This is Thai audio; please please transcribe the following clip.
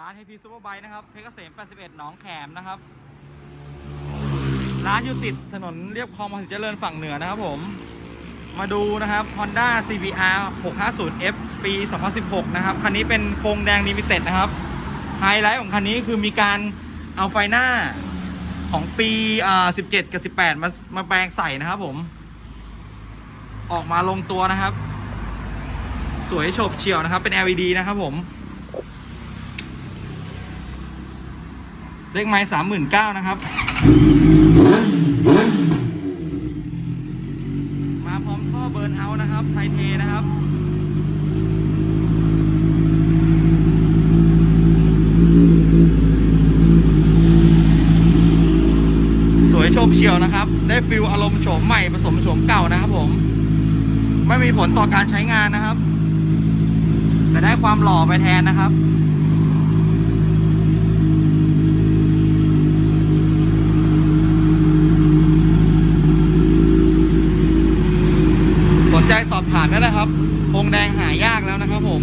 ร้านเฮพีซูเปอร์ไบค์นะครับเพชรเกษม 81 หนองแขมนะครับ ร้านอยู่ติดถนนเรียบคลองมหาเจริญฝั่งเหนือนะครับผม มาดูนะครับ Honda CBR 650F ปี 2016 นะครับ คันนี้เป็นโครงแดงลิมิเต็ดนะครับ ไฮไลท์ของคันนี้คือมีการเอาไฟหน้าของปีอ่า17 กับ 18 มามาแปลงใส่นะครับผม ออกมาลงตัวนะครับ สวยโฉบเฉี่ยวนะครับ เป็น LED นะครับผม เลขไม้สามหมื่นเก้านะครับ มาพร้อมท่อเบิร์นเอานะครับ ไทเทนะครับสวยโฉบเฉียวนะครับ ได้ฟิลอารมณ์โฉมใหม่ผสมโฉมเก่านะครับผม ไม่มีผลต่อการใช้งานนะครับ แต่ได้ความหล่อไปแทนนะครับ สนใจสอบถามได้นะครับองแดงหายากแล้วนะครับผม